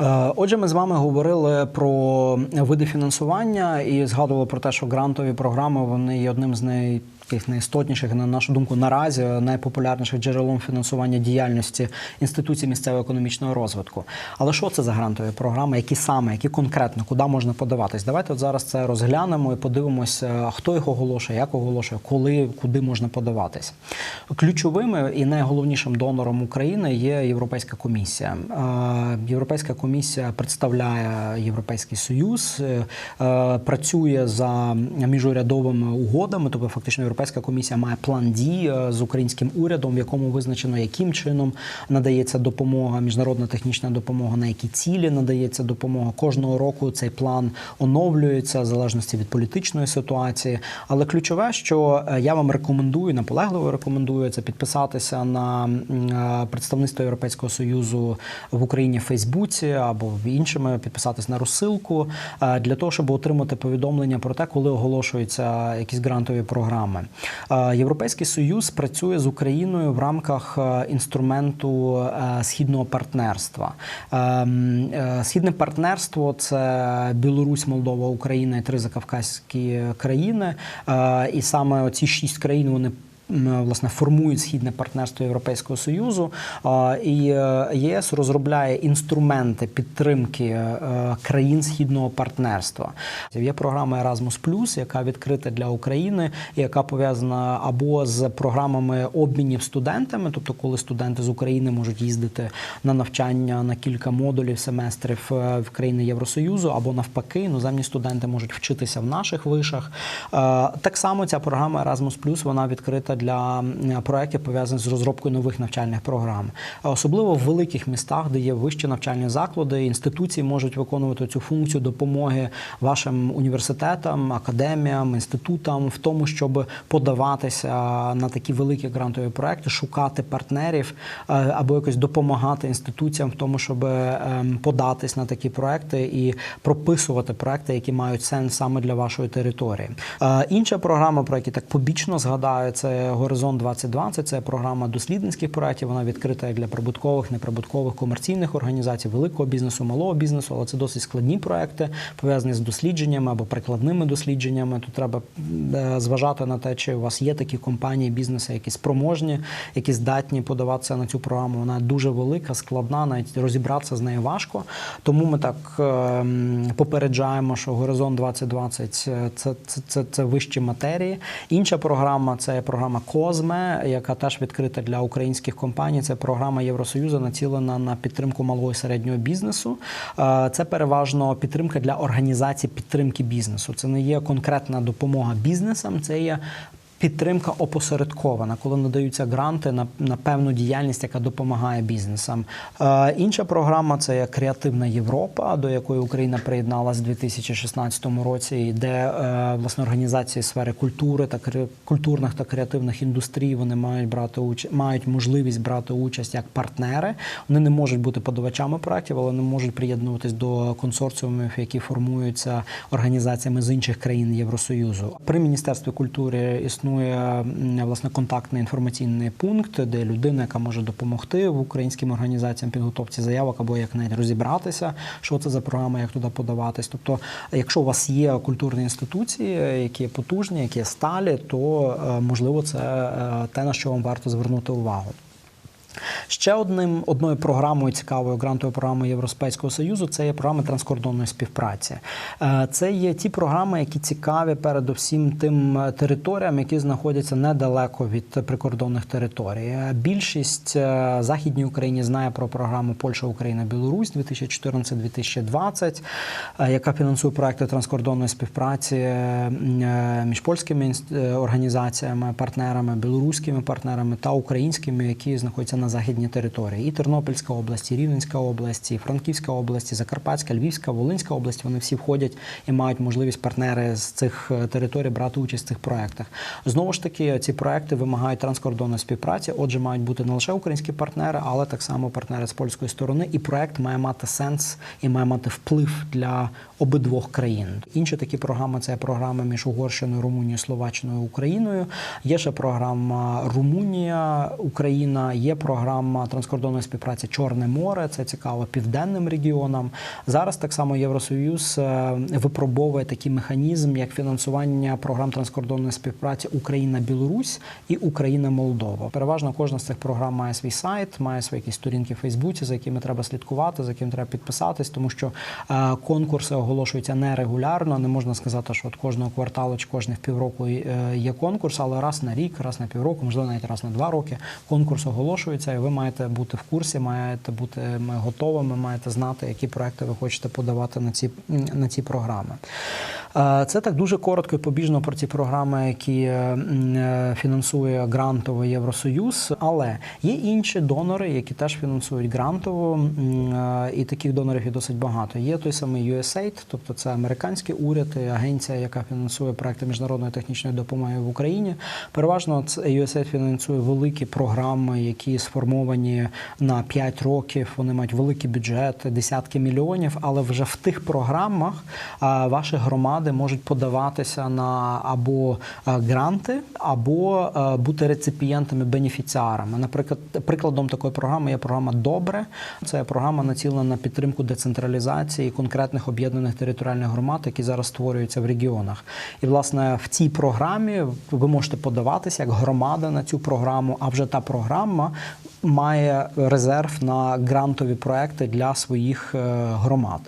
Е, Отже, ми з вами говорили про види фінансування і згадували про те, що грантові програми вони є одним з най таких найістотніших, на нашу думку, наразі найпопулярніших джерелом фінансування діяльності інституцій місцевого економічного розвитку. Але що це за грантові програми? Які саме, які конкретно, куди можна подаватись? Давайте от зараз це розглянемо і подивимося, хто їх оголошує, як оголошує, коли, куди можна подаватись. Ключовими і найголовнішим донором України є Європейська комісія. Е, Європейська комісія представляє Європейський Союз, е, е, працює за міжурядовими угодами, тобто фактично Європейська комісія має план дій е, з українським урядом, в якому визначено, яким чином надається допомога, міжнародна технічна допомога, на які цілі надається допомога. Кожного року цей план оновлюється в залежності від політичної ситуації. Але ключове, що е, я вам рекомендую, наполегливо рекомендую це підписатися на е, представництво Європейського союзу в Україні в Фейсбуці або в іншими підписатись на розсилку для того, щоб отримати повідомлення про те, коли оголошуються якісь грантові програми. Європейський союз працює з Україною в рамках е, інструменту е, східного партнерства. Е, м, е, Східне партнерство це Білорусь, Молдова, Україна і три закавказькі країни. І саме ці шість країн вони власне формують східне партнерство Європейського союзу. І е, єС розробляє інструменти підтримки е, країн східного партнерства. Є програма Erasmus+, яка відкрита для України, яка пов'язана або з програмами обмінів студентами, тобто коли студенти з України можуть їздити на навчання на кілька модулів семестрів е, в країни Євросоюзу, або навпаки, іноземні студенти можуть вчитися в наших вишах. Е, Так само ця програма Erasmus+, вона відкрита для проєктів, пов'язаних з розробкою нових навчальних програм. Особливо в великих містах, де є вищі навчальні заклади, інституції можуть виконувати цю функцію допомоги вашим університетам, академіям, інститутам в тому, щоб подаватися на такі великі грантові проекти, шукати партнерів е, або якось допомагати інституціям в тому, щоб ем, податись на такі проекти і прописувати проекти, які мають сенс саме для вашої території. Е, Інша програма, про яку так побічно згадаю, це Горизонт 2020. Це програма дослідницьких проєктів. Вона відкрита як для прибуткових, неприбуткових комерційних організацій, великого бізнесу, малого бізнесу, але це досить складні проекти, пов'язані з дослідженнями або прикладними дослідженнями. Тут треба е, зважати на те, чи у вас є такі компанії, бізнеси, які спроможні, які здатні подаватися на цю програму. Вона дуже велика, складна, навіть розібратися з нею важко. Тому ми так ем, попереджаємо, що Горизонт 2020 це, це, це, це вищі матерії. Інша програма це програма Козме, яка теж відкрита для українських компаній. Це програма Євросоюзу, націлена на підтримку малого і середнього бізнесу. Е, Це переважно підтримка для організації підтримки бізнесу. Це не є конкретна допомога бізнесам, це є. Підтримка опосередкована, коли надаються гранти на, на певну діяльність, яка допомагає бізнесам. Е, інша програма це Креативна Європа, до якої Україна приєдналась у 2016 році, де е, власне організації сфери культури та культурних та креативних індустрій вони мають брати уч... мають можливість брати участь як партнери. Вони не можуть бути подавачами проєктів, але вони можуть приєднуватись до консорціумів, які формуються організаціями з інших країн Євросоюзу. При міністерстві культури існує м, власне контактний інформаційний пункт, де людина, яка може допомогти в українським організаціям підготовці заявок або як навіть розібратися, що це за програма, як туди подаватись. Тобто, якщо у вас є культурні інституції, які є потужні, які є сталі, то е, можливо це е, те, на що вам варто звернути увагу. Ще одним одною програмою цікавою грантовою програмою Європейського союзу це є програми транскордонної співпраці. Е, Це є ті програми, які цікаві передусім тим е, територіям, які знаходяться недалеко від прикордонних територій. Е, Більшість західній Україні знає про програму Польща, Україна, Білорусь 2014-2020, е, яка фінансує проекти транскордонної співпраці між польськими організаціями, партнерами, білоруськими партнерами та українськими, які знаходяться на західній території. І Тернопільська область, і Рівненська область, і Франківська область, і Закарпатська, Львівська, Волинська область. Вони всі входять і мають можливість партнери з цих е, територій брати участь в цих проектах. Знову ж таки, ці проекти вимагають транскордонної співпраці. Отже, мають бути не лише українські партнери, але так само партнери з польської сторони. І проект має мати сенс і має мати вплив для обидвох країн. Інші такі програми це програми між Угорщиною, Румунією, Словаччиною, Україною. Є ще програма Румунія, Україна. Є програма. Програма транскордонної співпраці Чорне море. Це цікаво південним регіонам. Зараз так само Євросоюз е, випробовує такий механізм, як фінансування програм транскордонної співпраці Україна-Білорусь і Україна-Молдова. Переважно кожна з цих програм має свій сайт, має свої якісь сторінки в Фейсбуці, за якими треба слідкувати, за якими треба підписатись, тому що е, конкурси оголошуються нерегулярно. Не можна сказати, що от кожного кварталу чи кожних півроку е, є конкурс, але раз на рік, раз на півроку, можливо, навіть раз на два роки конкурс оголошується, і ви маєте бути в курсі, маєте бути готовими, маєте знати, які проекти ви хочете подавати на ці, на ці програми. Це так дуже коротко і побіжно про ці програми, які е, е, фінансує грантово Євросоюз. Але є інші донори, які теж фінансують грантово, е, і таких донорів є досить багато. Є той самий USAID, тобто це американський уряд, і агенція, яка фінансує проекти міжнародної технічної допомоги в Україні. Переважно USAID фінансує великі програми, які сформовані на 5 років. Вони мають великий бюджет, десятки мільйонів. Але вже в тих програмах ваші громади можуть подаватися на або гранти, або бути реципієнтами бенефіціарами. Наприклад, прикладом такої програми є програма Добре. Це програма націлена на підтримку децентралізації конкретних об'єднаних територіальних громад, які зараз створюються в регіонах. І власне в цій програмі ви можете подаватися як громада на цю програму. А вже та програма має резерв на грантові проекти для своїх е, громад.